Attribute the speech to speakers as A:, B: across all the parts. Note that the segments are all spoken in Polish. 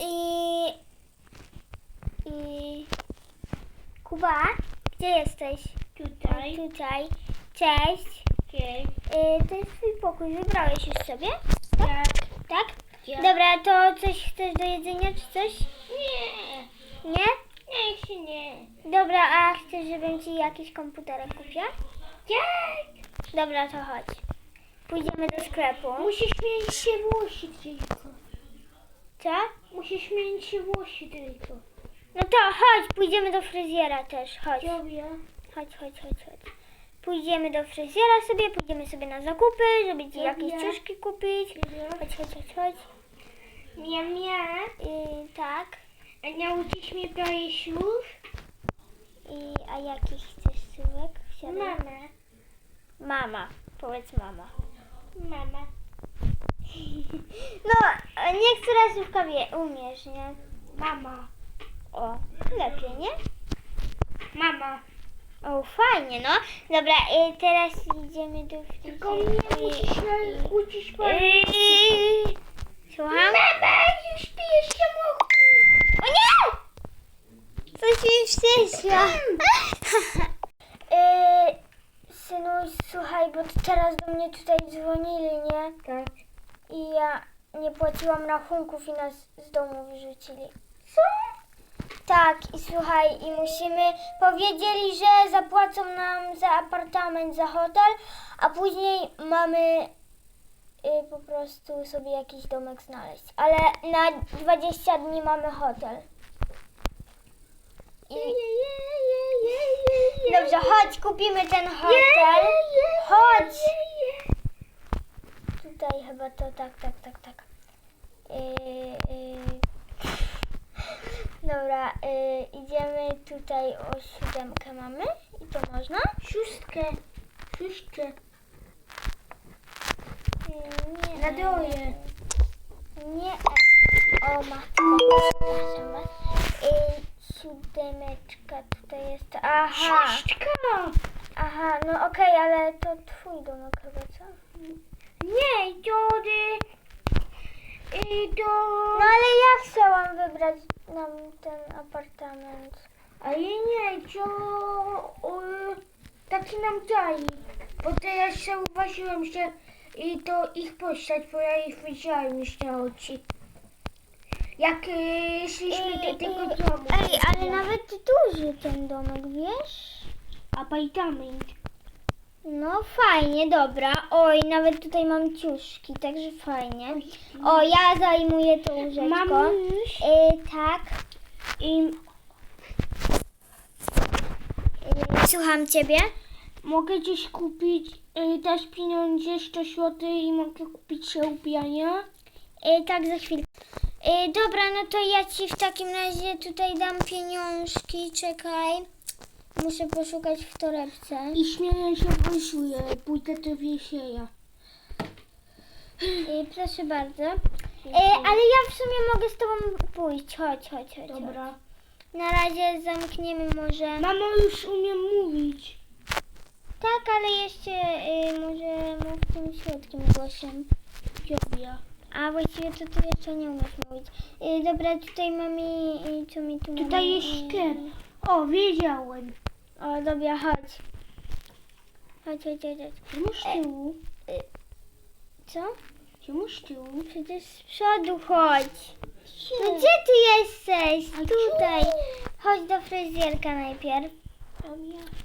A: i... i... Kuba, gdzie jesteś?
B: Tutaj.
A: Tutaj. Cześć. Y, to jest twój pokój, wybrałeś już sobie?
B: Tak.
A: Tak?
B: Ja.
A: Dobra, to coś chcesz do jedzenia czy coś?
B: Nie.
A: Nie?
B: Nie, się nie.
A: Dobra, a chcesz, żebym ci jakiś komputerek kupiła?
B: Tak.
A: Dobra, to chodź. Pójdziemy do sklepu.
B: Musisz mieć się włosy tylko.
A: Co?
B: Musisz mieć się włosy tylko.
A: No to chodź, pójdziemy do fryzjera też, chodź.
B: Dobra.
A: Chodź, chodź, chodź, chodź. Pójdziemy do fryzjera sobie, pójdziemy sobie na zakupy, żeby ci
B: Dobra.
A: jakieś ciuszki kupić.
B: Dobra.
A: Chodź, chodź, chodź, chodź.
B: Mia, mia.
A: I tak.
B: A nauczysz mnie brać już?
A: I, a jaki chcesz słówek? Wsiadaj.
B: Mama.
A: Mama. Powiedz mama.
B: Mama.
A: No, niektóre słówka wie, umiesz, nie?
B: Mama.
A: O, lepiej, nie?
B: Mama.
A: O, fajnie, no. Dobra, y, teraz idziemy do
B: Tylko mnie
A: fryzjera.
B: musisz
A: I-
B: nauczyć
A: i-
B: brać.
A: i- Słucham?
B: Mama, już pijesz samochód.
A: O nie! Coś mi yy, synuś, słuchaj, bo teraz do mnie tutaj dzwonili, nie?
B: Tak.
A: I ja nie płaciłam rachunków i nas z domu wyrzucili.
B: Co?
A: Tak, i słuchaj, i musimy. Powiedzieli, że zapłacą nam za apartament, za hotel, a później mamy y, po prostu sobie jakiś domek znaleźć. Ale na 20 dni mamy hotel. I... Dobrze, chodź, kupimy ten hotel. Chodź! Tutaj chyba to tak, tak, tak, tak. Yy, yy. Dobra, yy, idziemy tutaj o siódemkę mamy i to można?
B: Szóstkę. Szóstkę.
A: Yy, nie.
B: Na dole.
A: Nie. O matko, przepraszam was. Yy, siódemeczka tutaj jest. Aha,
B: Szóstka.
A: aha, no okej, ale to twój domek chyba, co?
B: Nie, to... y, to...
A: No ale ja chciałam wybrać nam ten apartament.
B: Ale nie, to... y, taki nam dali. Bo teraz zauważyłem, że y, to ich postać, bo ja ich widziałem już na oczy. Jak y, szliśmy do tego domu.
A: Ej, ale nawet duży ten domek, wiesz?
B: Apartament.
A: No fajnie, dobra. Oj, nawet tutaj mam ciuszki, także fajnie. O, ja zajmuję to łóżeczko.
B: Mamuś,
A: Y, tak.
B: y,
A: Y, słucham ciebie.
B: mogę gdzieś kupić, y, dasz pieniądze 100 zł i mogę kupić się ubijania?
A: Y, tak, za chwilę. Y, dobra, no to ja ci w takim razie tutaj dam pieniążki, czekaj. Muszę poszukać w torebce.
B: I śmieję się włosuje, pójdę do wiesieja.
A: Y, proszę bardzo. Y, ale ja w sumie mogę z tobą pójść. Chodź, chodź, chodź.
B: Dobra.
A: Chodź. Na razie zamkniemy może.
B: Mamo już umiem mówić.
A: Tak, ale jeszcze y, może mów tym słodkim głosem.
B: Dziobia.
A: A właściwie to ty jeszcze nie umiesz mówić. Y, dobra, tutaj mamy. Y, co mi tu
B: Tutaj
A: mamy?
B: jest sklep. O, wiedziałem.
A: O, dobra, chodź. Chodź, chodź, chodź.
B: Czemu z tyłu?
A: Co?
B: Czemu z tyłu?
A: Przecież z przodu chodź. No
B: Gdzie?
A: ty jesteś? Tutaj. Chodź do fryzjerka najpierw.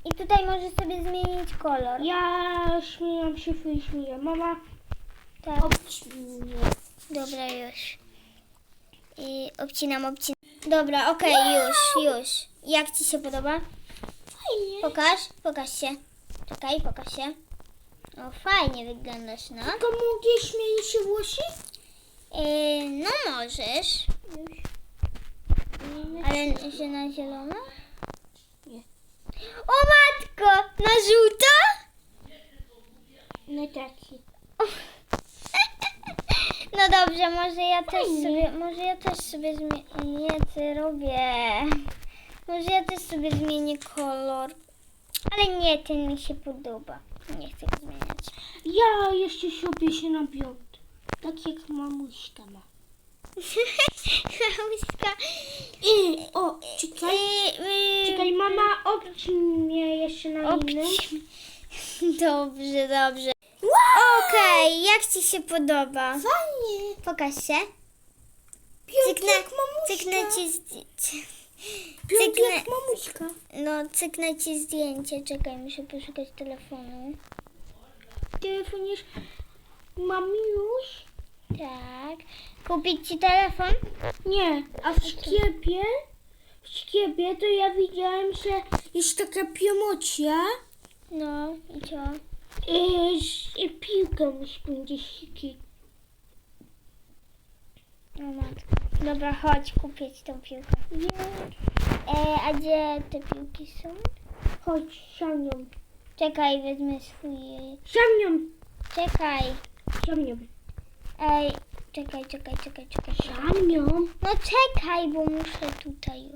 A: I tutaj możesz sobie zmienić kolor.
B: Ja śmiejam się, fryzuję. Mama,
A: Tak.
B: obcnij mnie.
A: Dobra, już. I obcinam, obcinam. Dobra, okej, już, już. Jak ci się podoba?
B: Fajnie.
A: Pokaż, pokaż się. Czekaj, pokaż się. O, fajnie wyglądasz, no.
B: To mogę śmieć się włosy?
A: Yy, no możesz, ale że na zielono?
B: Nie.
A: O matko, na żółto?
B: No taki.
A: No dobrze, może ja też
B: Fajnie.
A: sobie, może ja też sobie zmienię, robię? Może ja też sobie zmienię kolor. Ale nie, ten mi się podoba. Nie chcę go zmieniać.
B: Ja jeszcze sobie się na piąt. Tak jak mamuśka ma. I, o, czekaj.
A: Y,
B: Czekaj, mama, obci mnie jeszcze na innym.
A: Obci- Dobrze, dobrze. Okej, jak ci się podoba?
B: Fajnie.
A: Pokaż się.
B: Piątek
A: Cyknę,
B: mamuśka.
A: cyknę ci zdjęcie.
B: Piątek
A: cyknę-
B: mamuśka.
A: No, cyknę ci zdjęcie. Czekaj, muszę poszukać telefonu.
B: Telefonisz mamiuś?
A: Tak. Kupić ci telefon?
B: Nie, a w sklepie, w sklepie to ja widziałem, że jest taka promocja
A: No, i co?
B: yy, z piłką z 50.
A: No. Dobra, chodź, kupię ci tą piłkę. E, a gdzie te piłki są?
B: Chodź, siamią.
A: Czekaj, wezmę swój...
B: Siamią,
A: Czekaj.
B: siamią.
A: Ej, czekaj, czekaj, czekaj, czekaj.
B: Siamią.
A: No czekaj, bo muszę tutaj.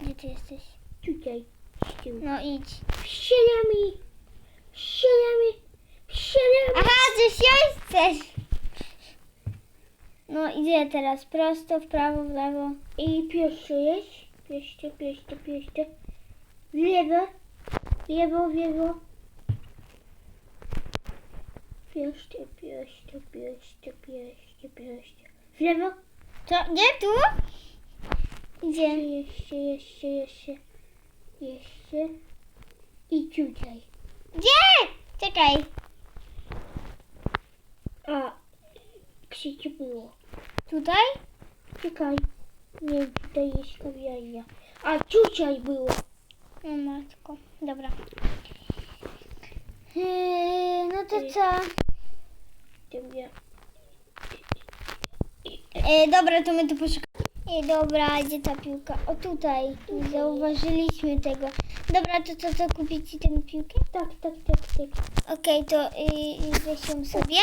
A: Gdzie ty jesteś?
B: Tutaj, z tyłu.
A: No idź.
B: Siemiami, siemiami, siemiami.
A: Aha, ty się chcesz! No idzie teraz prosto, w prawo, w lewo.
B: I jest, pierwszy, pierwszy, pierwszy. W lewo, w lewo, w lewo. Pierwszy, pierwszy, pierwszy, pierwszy, pierwszy. W lewo.
A: To, nie tu? Idzie.
B: Jeszcze, jeszcze, jeszcze, jeszcze. I tutaj.
A: Gdzie? Czekaj.
B: A, gdzie było?
A: Tutaj?
B: Czekaj. Nie, tutaj jest kawiarnia. A tutaj było.
A: O matko. Dobra. Yy, no to co? E, dobra, to my tu poszukamy. Dobra, gdzie ta piłka? O tutaj. Nie zauważyliśmy tego. Dobra, to co, co kupić ci tę piłkę?
B: Tak, tak, tak, tak.
A: Okej, to y, weź ją sobie.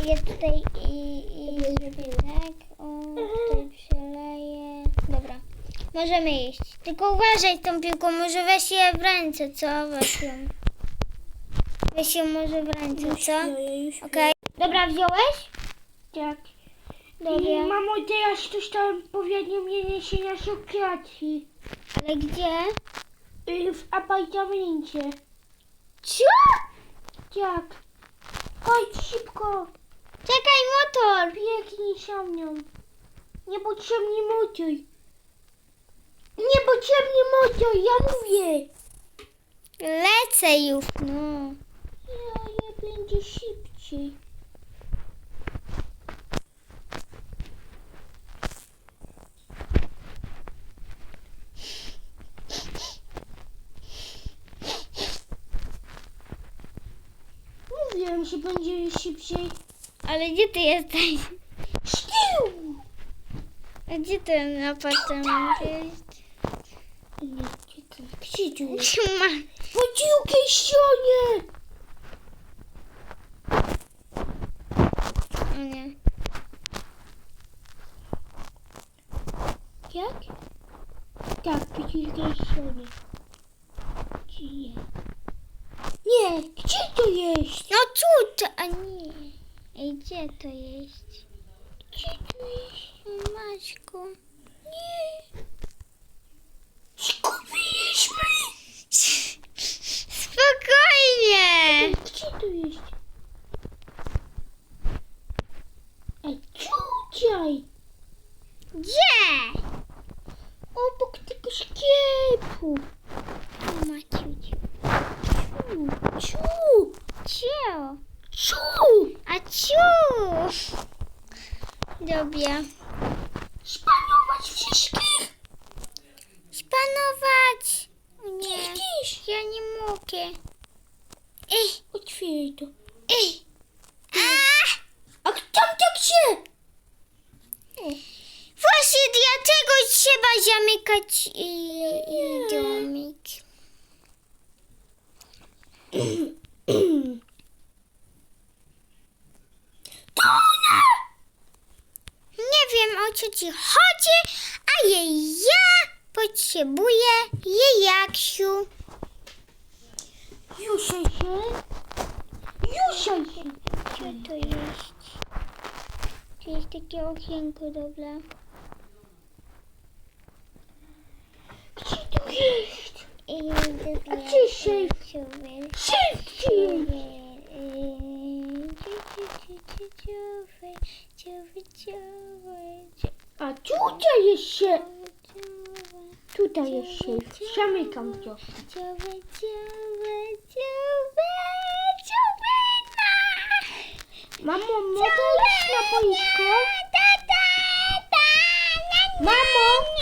A: A ja tutaj i, i zrobię tak. O, tutaj przeleję. Dobra. Możemy iść. Tylko uważaj z tą piłką, może weź je w ręce, co? Weź ją. Weź ją może w ręce, co? Okej. Dobra, wziąłeś?
B: Tak.
A: Dobra.
B: I mamo, teraz coś tam powiedział mnie niesienia Sokracji.
A: Ale gdzie?
B: Y, W apartamencie.
A: Co?
B: Tak. Chodź szybko.
A: Czekaj, motor!
B: Biegnij za mną. Niepotrzebny motor. Niepotrzebny motor, ja mówię.
A: Lecę już, no.
B: Ja, ja będzie szybciej. Będzie szybciej.
A: Ale gdzie ty jesteś?
B: Z tyłu.
A: A gdzie ten apartament jest?
B: Nie, czekaj, Gdzie tu jest?
A: Trzyma.
B: Po drugiej stronie.
A: O nie.
B: Jak? Tak, po drugiej stronie. Gdzie nie? Nie, gdzie to jest?
A: No tutaj, a nie. Ej, gdzie to jest?
B: Gdzie to jest?
A: Maćku.
B: Nie. Zgubiliśmy.
A: Spokojnie.
B: Gdzie to jest? Ej, tutaj.
A: Gdzie?
B: Obok tego sklepu.
A: O.
B: Tu,
A: Cio.
B: tu.
A: A ciu. Dobra.
B: Spanować wszystkich.
A: Spanować. O nie.
B: Widzisz?
A: Ja nie mogę. Ej,
B: Otwieraj to.
A: ej. A!
B: A tam tak się.
A: Właśnie dlatego trzeba zamykać i, i domik.
B: To ona.
A: Nie chodzi, a jej ja potrzebuję jej Jaksiu.
B: Juszaj się. Juszaj się.
A: Co to jest? To jest takie okienko, dobra.
B: Klikam coś. Dziuby, dziuby, dziuby, dziuby na. Mamo, mogę iść na boisko?
A: Mamo!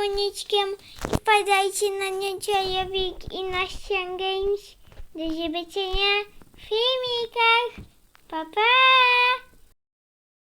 A: dzwoniczkiem i wpadajcie na Niedzielowik i na Ścian Do zobaczenia w filmikach. Pa, pa!